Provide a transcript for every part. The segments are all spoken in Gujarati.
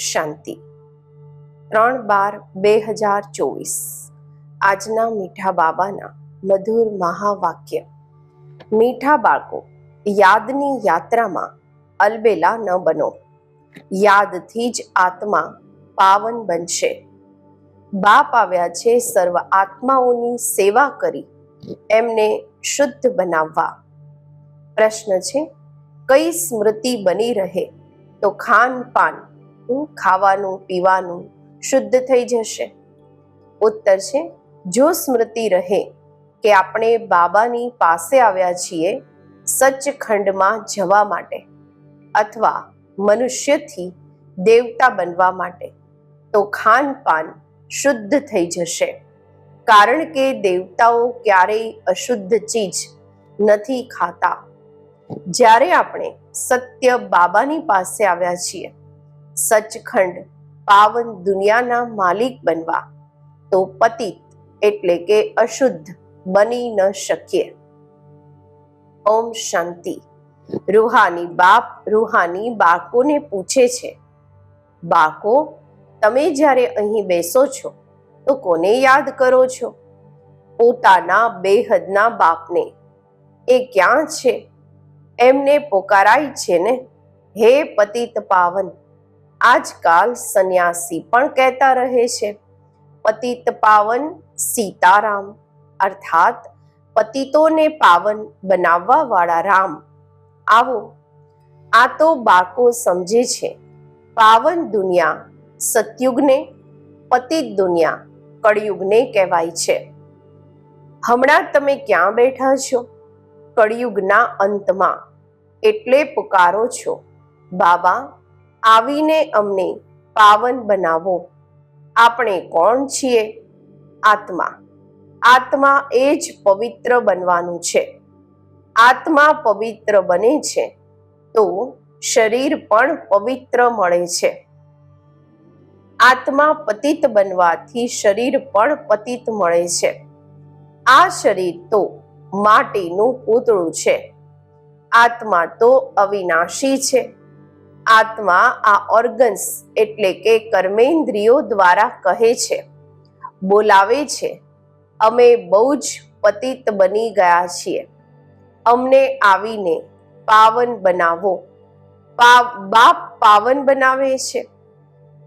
શાંતિ. ત્રણ બાર બે હજાર ચોવીસ. આજના મીઠા બાબાના મધુર મહાવાક્ય. મીઠા બાળકો, યાદની યાત્રામાં અલબેલા ન બનો. યાદથી જ આત્મા પાવન બનશે. બાપ આવ્યા છે સર્વ આત્માઓની સેવા કરી, એમને શુદ્ધ બનાવવા. પ્રશ્ન છે, કઈ સ્મૃતિ બની રહે? તો ખાન પાન હમ, ખાવાનું પીવાનું શુદ્ધ થઈ જશે. ઉત્તર છે જો સ્મૃતિ રહે કે આપણે બાબાની પાસે આવ્યા છીએ સચખંડમાં જવા માટે અથવા મનુષ્યથી દેવતા બનવા માટે તો ખાન પાન શુદ્ધ થઈ જશે. કારણ કે દેવતાઓ ક્યારેય અશુદ્ધ ચીજ નથી ખાતા. જ્યારે આપણે સત્ય બાબાની પાસે આવ્યા છીએ સચખંડ, પાવન દુનિયાના માલિક બનવા. તો પતિત એટલે કે અશુદ્ધ બની ન શકીએ. ઓમ શાંતિ. રૂહાની બાપ રૂહાની બાળકોને પૂછે છે, બાળકો, તમે જ્યારે અહીં બેસો છો, તો કોને યાદ કરો છો? પોતાના બેહદના બાપને, એ ક્યાં છે? એમને પોકારાય છે ને, હે પતિત પાવન આજકાલ સંન્યાસી પણ કહેતા રહે છે. પતિત પાવન સીતારામ, અર્થાત પતિતોને પાવન બનાવવા વાળા રામ. આવો, આ તો બાકો સમજે છે. પાવન દુનિયા સતયુગને, પતિત દુનિયા કળયુગને કહેવાય છે. હમણાં તમે ક્યાં બેઠા છો? કળયુગના અંતમાં. એટલે પુકારો છો. બાબા આવીને અમને પાવન બનાવો. આપણે કોણ છીએ? આત્મા. આત્મા એ જ પવિત્ર બનવાનું છે. આત્મા પવિત્ર બને છે, તો શરીર પણ પવિત્ર મળે છે. આત્મા પતિત બનવાથી શરીર પણ પતિત મળે છે. આ શરીર તો માટીનું પૂતળું છે. આત્મા તો અવિનાશી છે. આત્મા આ ઓર્ગન્સ એટલે કે કર્મેન્દ્રિયો દ્વારા કહે છે, બોલાવે છે. અમે બહુ જ પતિત બની ગયા છીએ. અમને આવીને પાવન બનાવો. બાપ પાવન બનાવે છે.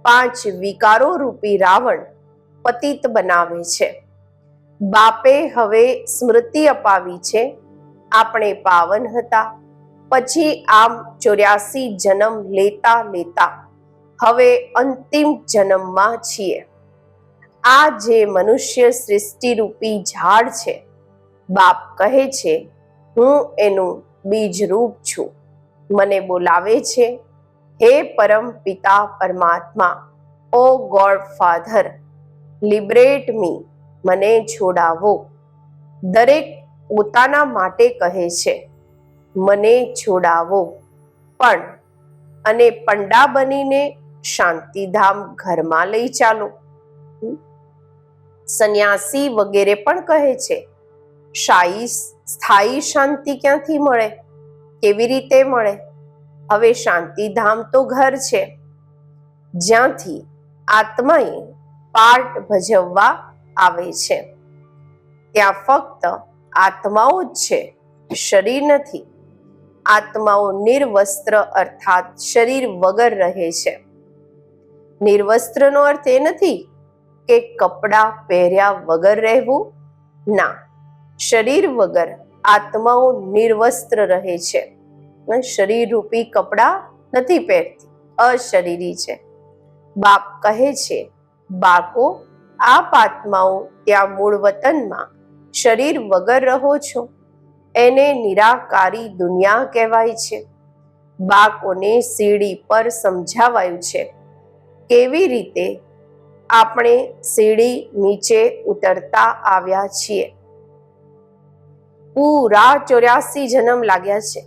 પાંચ વિકારો રૂપી રાવણ પતિત બનાવે છે. બાપે હવે સ્મૃતિ અપાવી છે. આપણે પાવન હતા. પછી આમ ચોર્યાસી જન્મ લેતા લેતા હવે અંતિમ જન્મમાં છીએ. આ જે મનુષ્ય સૃષ્ટિરૂપી ઝાડ છે, બાપ કહે છે, હું એનું બીજ રૂપ છું. મને બોલાવે છે, હે પરમ પિતા પરમાત્મા, ઓ ગોડ ફાધર, લિબરેટ મી, મને છોડાવો. દરેક પોતાના માટે કહે છે મને છોડાવો. પણ, અને પંડા બનીને શાંતિધામ ઘરમાં લઈ ચાલો. સંન્યાસી વગેરે પણ કહે છે, શાહી સ્થાયી શાંતિ ક્યાંથી મળે? કેવી રીતે મળે? હવે શાંતિધામ તો ઘર છે. જ્યાંથી આત્માએ પાર્ટ ભજવવા આવે છે. ત્યાં ફક્ત આત્માઓ જ છે, શરીર નથી. આત્માઓ નિર્વસ્ત્ર અર્થાત શરીર વગર રહે છે. નિર્વસ્ત્રનો અર્થ એ નથી કે કપડાં પહેર્યા વગર રહેવું. ના, શરીર વગર આત્માઓ નિર્વસ્ત્ર રહે છે. શરીર રૂપી કપડાં નથી પહેરતી, અશરીરી છે. બાપ કહે છે બાકો આપ આત્માઓ ત્યાં મૂળ વતનમાં શરીર વગર રહો છો. એને નિરાકારી દુનિયા કહેવાય છે. બાળકોને સીડી પર સમજાવાયું છે. કેવી રીતે આપણે સીડી નીચે ઉતરતા આવ્યા છીએ? પૂરા ચોર્યાસી જન્મ લાગ્યા છે.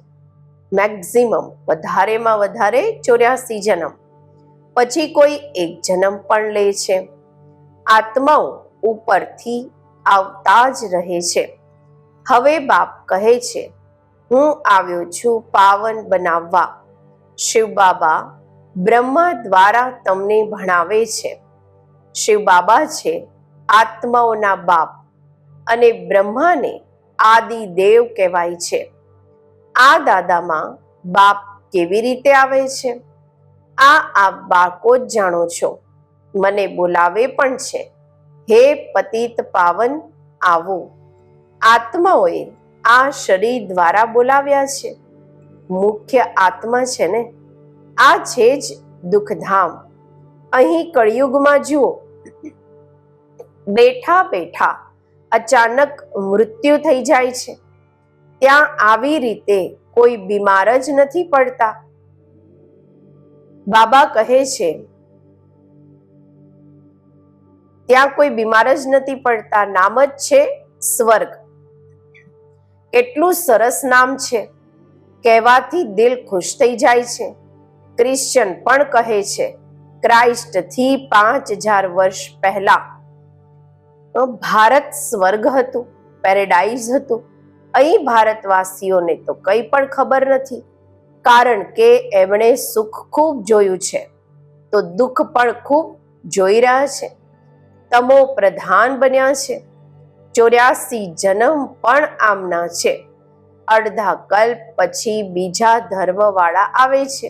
મેક્ઝિમમ વધારેમાં વધારે ચોર્યાસી જન્મ. પછી કોઈ એક જન્મ પણ લે છે. આત્માઓ ઉપરથી આવતા જ રહે છે. હવે બાપ કહે છે, હું આવ્યો છું પાવન બનાવવા. શિવ બાબા બ્રહ્મા દ્વારા તમને ભણાવે છે. શિવ બાબા છે આત્માઓના બાપ અને બ્રહ્માને આદિ દેવ કહેવાય છે. આ દાદામાં બાપ કેવી રીતે આવે છે? આ આપ બાળકો જ જાણો છો. મને બોલાવે પણ છે. હે પતિત પાવન, આવો. આત્માઓએ આ શરીર દ્વારા બોલાવ્યા છે. મુખ્ય આત્મા છે ને? આ છે જ દુઃખધામ. અહીં કળિયુગમાં જુઓ. બેઠા બેઠા અચાનક મૃત્યુ થઈ જાય છે. ત્યાં આવી રીતે કોઈ બીમાર જ નથી પડતા. બાબા કહે છે, ત્યાં કોઈ બીમાર જ નથી પડતા. નામ જ છે સ્વર્ગ. કેટલું સરસ નામ છે. કહેવાથી દિલ ખુશ થઈ જાય છે. ક્રિશ્ચન પણ કહે છે, ક્રાઇસ્ટથી પાંચ હજાર વર્ષ પહેલા. ભારત સ્વર્ગ હતું, પેરેડાઇઝ હતું. અહીં ભારતવાસીઓને તો કંઈ પણ ખબર નથી, કારણ કે એમણે સુખ ખૂબ જોયું છે. તો દુઃખ પણ ખૂબ જોઈ રહ્યા છે. તમો પ્રધાન બન્યા છે. ચોર્યાસી જન્મ પણ આમના છે. અડધા કલ્પ પછી બીજા ધર્મવાળા આવે છે.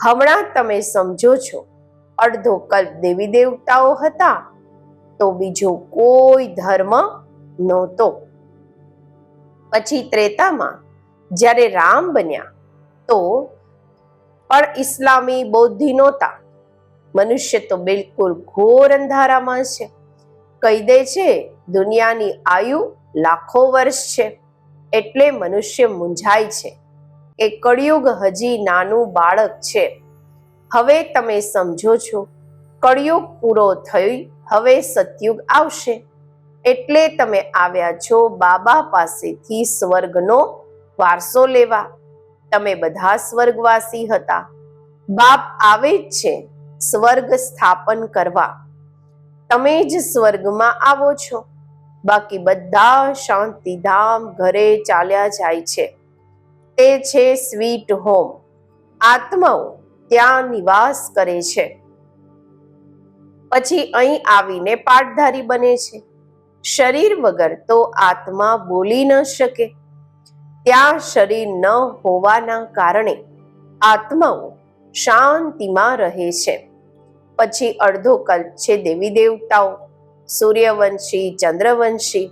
હમણાં તમે સમજો છો, અડધો કલ્પ દેવી દેવતાઓ હતા, તો બીજો કોઈ ધર્મ નહોતો. પછી ત્રેતામાં, જ્યારે રામ બન્યા, તો પણ ઇસ્લામી બૌદ્ધિ નહોતા. મનુષ્ય તો બિલકુલ ઘોર અંધારામાં છે. કહી દે છે દુનિયાની આયુ લાખો વર્ષ છે. એટલે મનુષ્ય મૂંઝાય છે. એ કળિયુગ હજી નાનું બાળક છે. હવે તમે સમજો છો, કળિયુગ પૂરો થઈ, હવે સતયુગ આવશે. એટલે તમે આવ્યા છો બાબા પાસેથી સ્વર્ગનો વારસો લેવા. તમે બધા સ્વર્ગવાસી હતા. બાપ આવે જ છે, સ્વર્ગ સ્થાપન કરવા. તમે જ સ્વર્ગમાં આવો છો. બાકી બધા શાંતિધામ ઘરે ચાલ્યા જાય છે. તે છે સ્વીટ હોમ. આત્માઓ ત્યાં નિવાસ કરે છે. પછી અહીં આવીને પાટધારી બને છે. શરીર વગર તો આત્મા બોલી ન શકે. ત્યાં શરીર ન હોવાના કારણે આત્માઓ શાંતિમાં રહે છે. પછી અડધો કલ્પ છે દેવી દેવતાઓ. સૂર્યવંશી, ચંદ્રવંશી,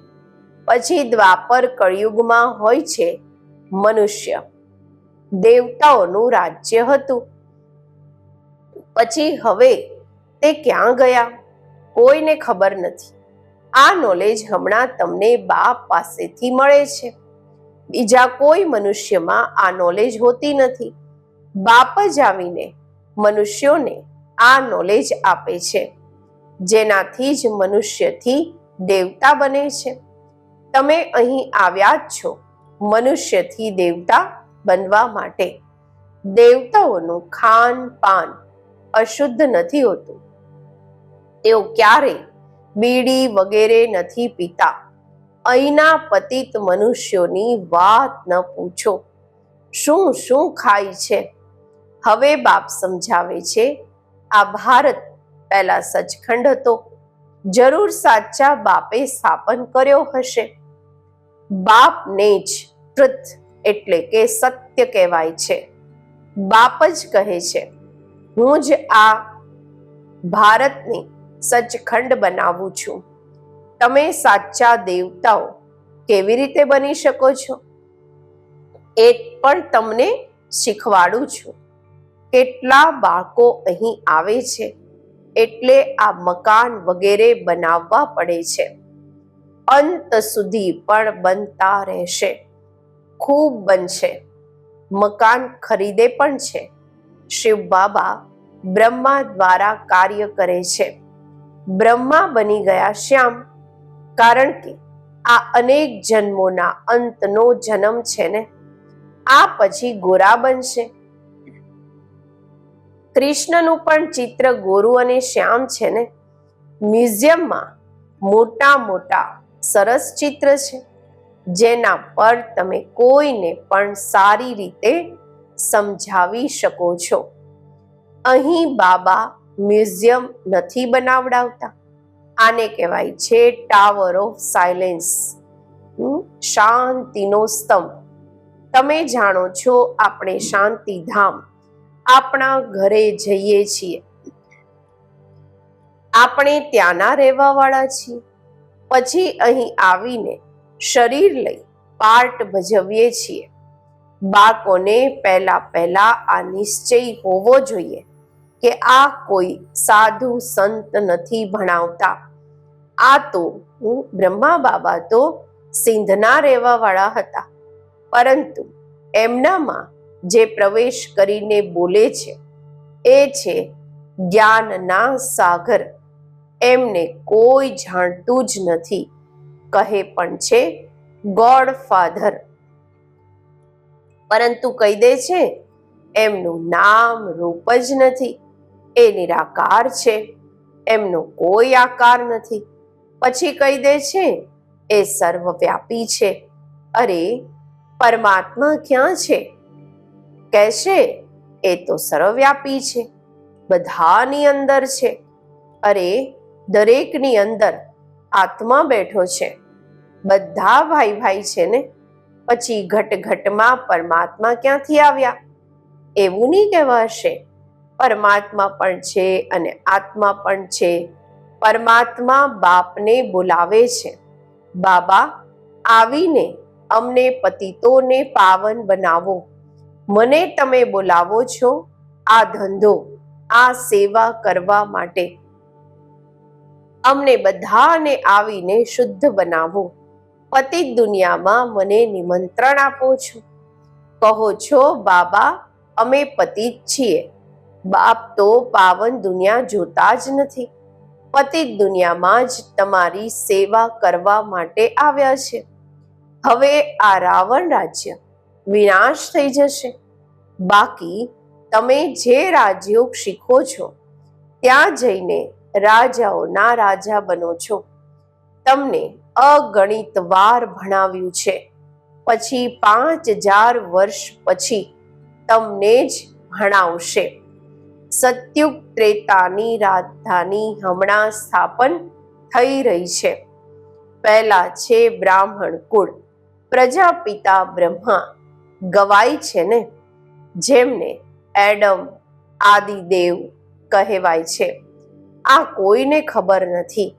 પછી દ્વાપર કળિયુગમાં હોય છે મનુષ્ય. દેવતાઓનું રાજ્ય હતું. પછી હવે તે ક્યાં ગયા? કોઈને ખબર નથી. આ નોલેજ હમણાં તમને બાપ પાસેથી મળે છે. બીજા કોઈ મનુષ્યમાં આ નોલેજ હોતી નથી. બાપ જ આવીને મનુષ્યોને આ નોલેજ આપે છે. જેનાથી જ મનુષ્યથી દેવતા બને છે. તમે અહીં આવ્યા જ છો મનુષ્યથી દેવતા બનવા માટે. દેવતાઓનું ખાન પાન અશુદ્ધ નથી હોતું. તેઓ ક્યારે બીડી વગેરે નથી પીતા. અહીંના પતિત મનુષ્યોની વાત ન પૂછો. શું શું ખાય છે? હવે બાપ સમજાવે છે, આ ભારત પહેલા સચખંડ હતો. જરૂર સાચા બાપે સ્થાપન કર્યો હશે. બાપને જ ટ્રુથ એટલે કે સત્ય કહેવાય છે. બાપ જ કહે છે, હું જ આ ભારતને સચખંડ બનાવું છું. તમે સાચા દેવતાઓ કેવી રીતે બની શકો છો? એ પણ તમને શીખવાડું છું. કેટલા બાળકો અહીં આવે છે? એટલે આ મકાન વગેરે બનાવવા પડે છે. અંત સુધી પણ બનતા રહેશે. ખૂબ બનશે. મકાન ખરીદે પણ છે. શિવ બાબા બ્રહ્મા દ્વારા કાર્ય કરે છે. બ્રહ્મા બની ગયા શ્યામ, કારણ કે આ અનેક જન્મોના અંતનો જન્મ છે ને. આ પછી ગોરા બનશે. કૃષ્ણનું પણ ચિત્ર ગોરુ અને શ્યામ છે ને? મ્યુઝિયમમાં મોટા મોટા સરસ ચિત્ર છે. જેના પર તમે કોઈને પણ સારી રીતે સમજાવી શકો છો. અહીં બાબા મ્યુઝિયમ નથી બનાવડાવતા. આને કહેવાય છે ટાવર ઓફ સાયલેન્સ શાંતિનો સ્તંભ. તમે જાણો છો આપણે શાંતિધામ આપણા ઘરે જઈએ છીએ. આપણે ત્યાંના રહેવા વાળા છીએ. પછી અહીં આવીને શરીર લઈ પાર્ટ ભજવીએ છીએ. બાળકોને પહેલા પહેલા આ નિશ્ચય હોવો જોઈએ કે આ કોઈ સાધુ સંત નથી ભણાવતા. આ તો હું બ્રહ્મા બાબા તો સિંધના રહેવા વાળા હતા. પરંતુ એમનામાં જે પ્રવેશ કરીને બોલે છે, એ છે જ્ઞાનના સાગર. એમને કોઈ જાણતું જ નથી, કહે પણ છે ગોડ ફાધર. પરંતુ કહી દે છે, એમનું નામ રૂપ જ નથી, એ નિરાકાર છે, એમનો કોઈ આકાર નથી. પછી કહી દે છે, એ સર્વવ્યાપી છે. અરે, પરમાત્મા ક્યાં છે? કહેશે, એ તો સર્વવ્યાપી છે, બધાની અંદર છે. અરે, દરેકની અંદર આત્મા બેઠો છે, બધા ભાઈ ભાઈ છે ને? પછી ઘટ ઘટમાં પરમાત્મા ક્યાંથી આવ્યા? એવું નહીં કહેવાશે, પરમાત્મા પણ છે અને આત્મા પણ છે. પરમાત્મા બાપને બોલાવે છે. બાબા, આવીને અમને પતિતોને પાવન બનાવો. મને તમે બોલાવો છો? આ ધંધો, આ સેવા કરવા માટે. અમને બધાને આવીને શુદ્ધ બનાવો. પતિ દુનિયામાં મને નિમંત્રણ આપો છો. કહો છો, બાબા, અમે પતિત છીએ. બાપ તો પાવન દુનિયા જોતા જ નથી. પતિ દુનિયામાં જ તમારી સેવા કરવા માટે આવ્યા છે. હવે આ રાવણ રાજ્ય વિનાશ થઈ જશે. બાકી, તમે જે રાજયોગ શીખો છો, ત્યાં જઈને રાજાઓના રાજા બનો છો. તમને અગણિત વાર ભણાવ્યું છે. પછી પાંચ હજાર વર્ષ પછી તમને જ ભણાવશે. સત્યુગ ત્રેતાની રાજધાની હમણાં સ્થાપન થઈ રહી છે. પહેલા છે બ્રાહ્મણ કુળ. પ્રજાપિતા બ્રહ્મા. ગવાય છે ને? જેમને એડમ આદિદેવ કહેવાય છે. આ કોઈને ખબર નથી.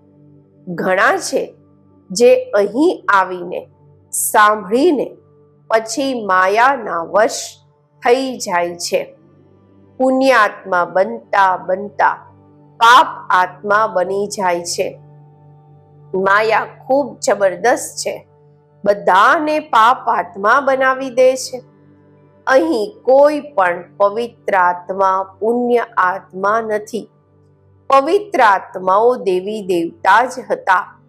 ઘણા છે જે અહીં આવીને સાંભળીને પછી માયાના વશ થઈ જાય છે. પુણ્યાત્મા બનતા બનતા પાપ આત્મા બની જાય છે. માયા ખૂબ જબરદસ્ત છે. બધાને પાપ આત્મા બનાવી દે છે. અહીં કોઈ પણ પવિત્ર આત્મા પુણ્ય આત્મા નથી. પવિત્ર આત્માઓ દેવી દેવતા જ હતા.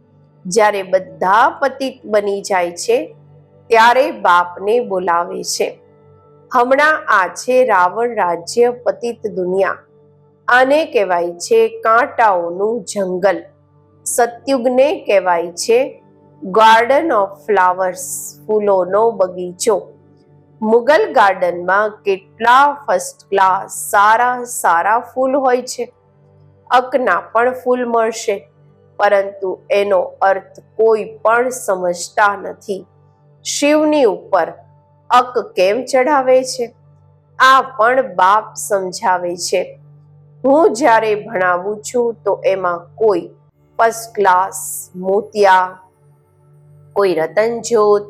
જ્યારે બધા પતિત બની જાય છે, ત્યારે બાપને બોલાવે છે. હમણાં આ છે રાવણ રાજ્ય પતિત દુનિયા. આને કહેવાય છે કાંટાઓનું જંગલ. સત્યુગને કહેવાય છે ગાર્ડન ઓફ ફ્લાવર્સ ફૂલોનો બગીચો. મુગલ ગાર્ડનમાં કેટલા ફર્સ્ટ ક્લાસ સારા સારા ફૂલ હોય છે. અકના પણ ફૂલ મળશે, પરંતુ એનો અર્થ કોઈ પણ સમજતા નથી. શિવની ઉપર અક કેમ ચઢાવે છે? આ પણ બાપ સમજાવે છે. હું જ્યારે ભણાવું છું તો એમાં કોઈ ફર્સ્ટ ક્લાસ મોતિયા કોઈ રતનજોત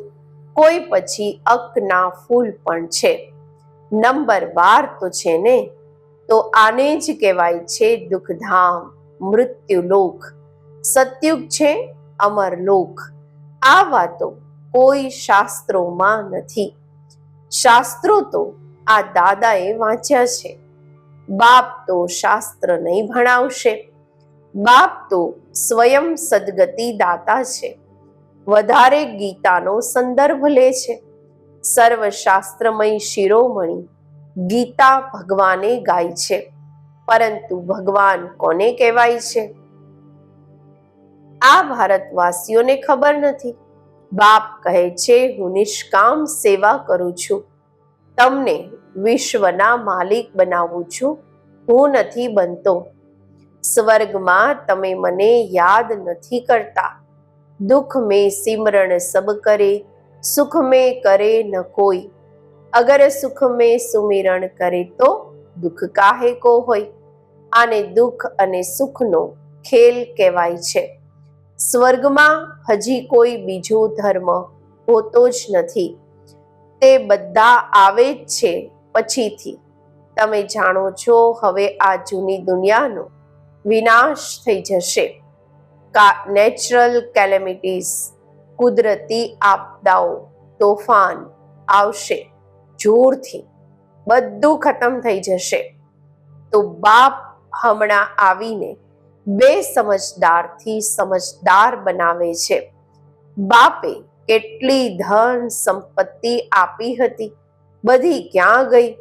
કોઈ પછી અકના ફૂલ પણ છે. નંબર બાર તો છે ને? તો આને જ કહેવાય છે દુઃખધામ, મૃત્યુલોક. સત્યુગ છે, અમરલોક. આ વાતો કોઈ શાસ્ત્રોમાં નથી. શાસ્ત્રો તો આ દાદાએ વાંચ્યા છે. બાપ તો શાસ્ત્ર નહીં ભણાવશે. બાપ તો સ્વયં સદગતિ દાતા છે. વધારે ગીતાનો સંદર્ભ લે છે. સર્વશાસ્ત્રમય શિરોમણી ગીતા ભગવાને ગાય છે, પરંતુ ભગવાન કોને કહેવાય છે? આ ભારતવાસીઓને ખબર નથી. બાપ કહે છે, હું નિષ્કામ સેવા કરું છું. તમને વિશ્વના માલિક બનાવું છું. હું નથી બનતો. સ્વર્ગમાં તમે મને યાદ નથી કરતા. દુઃખ મેં સિમરણ સબ કરે, સુખ મેં કરે ન કોઈ. અગર સુખ મેં સુમિરણ કરે તો દુઃખ કાહે કો હોય? આને દુઃખ અને સુખનો ખેલ કહેવાય છે. સ્વર્ગમાં હજી કોઈ બીજો ધર્મ હોતો જ નથી. તે બધા આવે જ છે પછીથી. તમે જાણો છો, હવે આ જૂની દુનિયાનો વિનાશ થઈ જશે. નેચરલ કેલેમિટીઝ કુદરતી આપદાઓ, તોફાન આવશે, જોરથી બધું ખતમ થઈ જશે. તો બાપ હમણાં આવીને બે સમજદારથી સમજદાર બનાવે છે. બાપે કેટલી ધન સંપત્તિ આપી હતી, બધી ક્યાં ગઈ?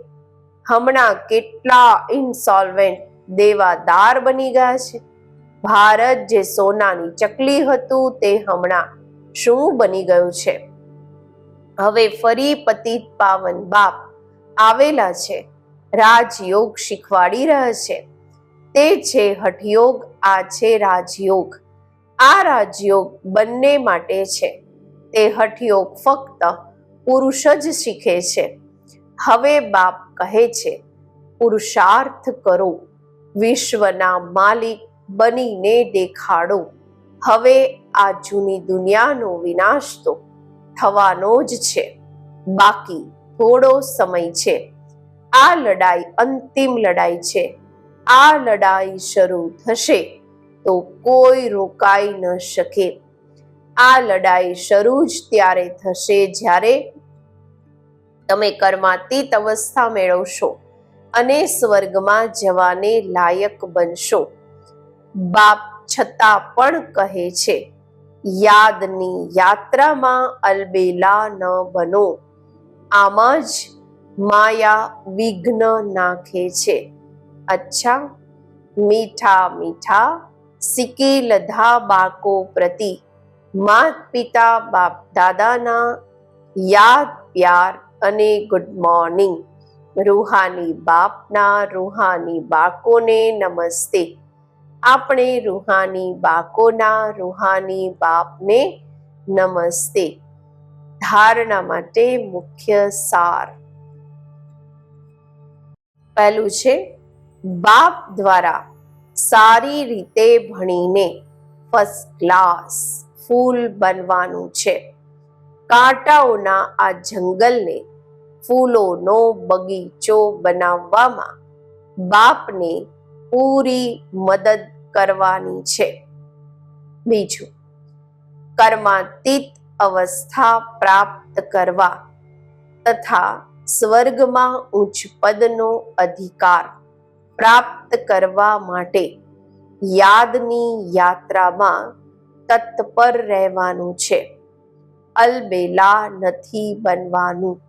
હમણાં કેટલા ઇન્સોલ્વેન્ટ દેવાદાર બની ગયા છે. ભારત જે સોનાની ચકલી હતું તે હમણાં શું બની ગયું છે? હવે ફરી પતિત પાવન બાપ આવેલા છે. રાજયોગ શીખવાડી રહ્યા છે. તે છે હઠયોગ, આ છે રાજયોગ. આ રાજયોગ બંને માટે છે. તે હઠયોગ ફક્ત પુરુષ જ શીખે છે. હવે બાપ કહે છે, પુરુષાર્થ કરો. વિશ્વના માલિક બનીને દેખાડો. હવે આ જૂની દુનિયાનો વિનાશ તો થવાનો જ છે. બાકી થોડો સમય છે. આ લડાઈ અંતિમ લડાઈ છે. આ લડાઈ શરૂ થશે તો કોઈ રોકાઈ ન શકે. આ લડાઈ શરૂ જ ત્યારે થશે જ્યારે તમે કર્માતીત અવસ્થા મેળવશો અને સ્વર્ગમાં જવાને લાયક બનશો. બાપ છતાં પણ કહે છે, યાદની યાત્રામાં અલબેલા ન બનો. આમાં જ માયા વિઘ્ન નાખે છે. અચ્છા, મીઠા મીઠા સિકી લધા બાળકો પ્રતિ માત પિતા બાપ દાદાના યાદ, પ્યાર અને ગુડ મોર્નિંગ રૂહાની બાપના રૂહાની બાકોને નમસ્તે. આપણે રૂહાની બાકોના રૂહાની બાપને નમસ્તે. ધારણા માટે મુખ્ય સાર. પહેલું છે, બાપ દ્વારા સારી રીતે ભણીને ફર્સ્ટ ક્લાસ ફૂલ બનવાનું છે. કાંટાઓના આ જંગલને ફૂલોનો બગીચો બનાવવામાં બાપને પૂરી મદદ કરવાની છે. બીજું, કર્માતીત અવસ્થા પ્રાપ્ત કરવા તથા સ્વર્ગમાં ઉચ્ચ પદનો અધિકાર પ્રાપ્ત કરવા માટે યાદની યાત્રામાં તત્પર રહેવાનું છે. અલબેલા નથી બનવાનું.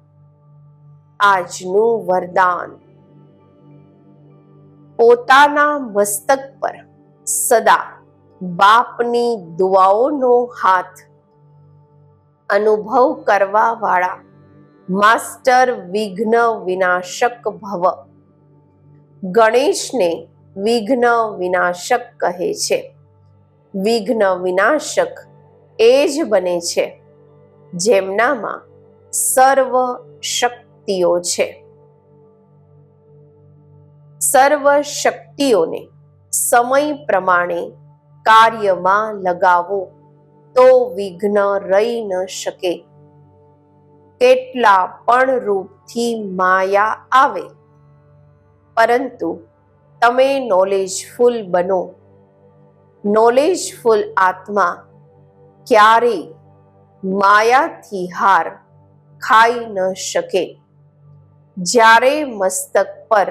આજનું વરદાન. પોતાના મસ્તક પર સદા બાપની દુઆઓનો હાથ અનુભવ કરવા વાળા માસ્ટર વિઘ્ન વિનાશક ભવ. ગણેશને વિઘ્ન વિનાશક કહે છે. વિઘ્ન વિનાશક એ જ બને છે, જેમનામાં સર્વ શક્તિઓ છે. સર્વ શક્તિઓને સમય પ્રમાણે કાર્યમાં લગાવો તો વિઘ્ન રહી ન શકે. કેટલા પણ રૂપથી માયા આવે, પરંતુ તમે નોલેજફુલ બનો. નોલેજફુલ આત્મા ક્યારેય માયાથી હાર ખાઈ ન શકે. જ્યારે મસ્તક પર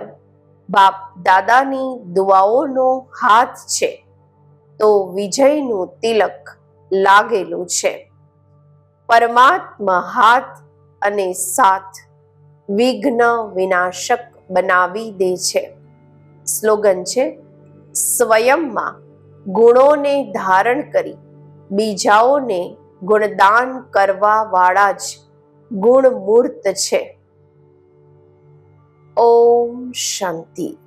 બાપ દાદાની દુઆઓનો હાથ છે, તો વિજયનું તિલક લાગેલું છે. પરમાત્મા હાથ અને સાથ વિઘ્ન વિનાશક બનાવી દે છે. સ્લોગન છે, સ્વયંમાં ગુણોને ધારણ કરી બીજાઓને ગુણદાન કરવા વાળા જ ગુણમૂર્ત છે. ઓમ શાંતિ